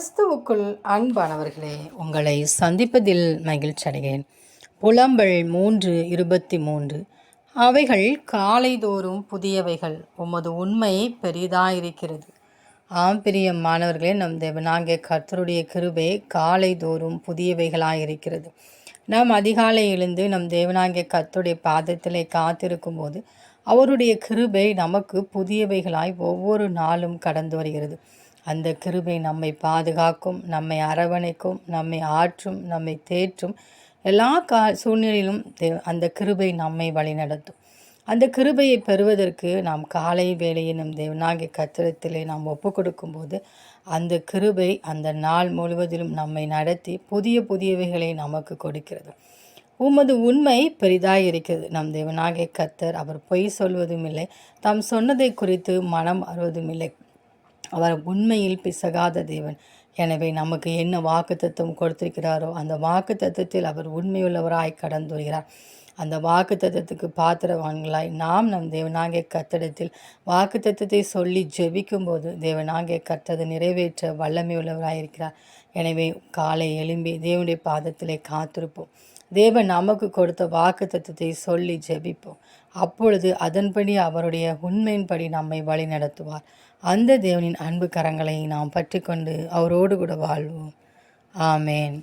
கிறிஸ்துவுக்குள் அன்பானவர்களே உங்களை சந்திப்பதில் மகிழ்ச்சி அடைகிறேன். புலம்பல் மூன்று இருபத்தி மூன்று. அவைகள் காலைதோறும் புதியவைகள். உமது உண்மை பெரிதாயிருக்கிறது. ஆம் பிரிய மாணவர்களே நம் தேவனாகிய கர்த்தருடைய கிருபை காலைதோறும் புதியவைகளாயிருக்கிறது. நாம் அதிகாலை எழுந்து நம் தேவனாகிய கர்த்தருடைய பாதத்திலே காத்திருக்கும் போது அவருடைய கிருபை நமக்கு புதியவைகளாய் ஒவ்வொரு நாளும் கடந்து வருகிறது. அந்த கிருபை நம்மை பாதுகாக்கும் நம்மை அரவணைக்கும் நம்மை ஆற்றும் நம்மை தேற்றும். எல்லா கா சூழ்நிலையிலும் அந்த கிருபை நம்மை வழிநடத்தும். அந்த கிருபையை பெறுவதற்கு நாம் காலை வேலையை நம் தேவனாகிய கத்திரத்திலே நாம் ஒப்பு கொடுக்கும்போது அந்த கிருபை அந்த நாள் முழுவதிலும் நம்மை நடத்தி புதிய புதியவைகளை நமக்கு கொடுக்கிறது. உமது உண்மை பெரிதாக இருக்கிறது. நம் தேவனாகிய கத்தர் அவர் பொய் சொல்வதும் இல்லை. தாம் சொன்னதை குறித்து மனம் அறுவதும் இல்லை. அவர் உண்மையில் பிசகாத தேவன். எனவே நமக்கு என்ன வாக்கு தத்துவம் கொடுத்திருக்கிறாரோ அந்த வாக்கு தத்துவத்தில் அவர் உண்மையுள்ளவராய் கடந்து வருகிறார் அந்த வாக்கு தத்துவத்துக்கு பாத்திரவான்களாய் நாம் நம் தேவனாகிய கத்தடத்தில் வாக்கு தத்துவத்தை சொல்லி ஜெபிக்கும் போது தேவனாகிய கத்ததை நிறைவேற்ற வல்லமை இருக்கிறார். எனவே காலை எழும்பி தேவனுடைய பாதத்திலே காத்திருப்போம். தேவன் நமக்கு கொடுத்த வாக்கு தத்துவத்தை சொல்லி ஜெபிப்போம். அப்பொழுது அதன்படி அவருடைய உண்மையின்படி நம்மை வழி நடத்துவார் அந்த தேவனின் அன்பு கரங்களை நாம் பற்றி கொண்டு அவரோடு తోడుగుడవాళ్ళు. ఆమెన్.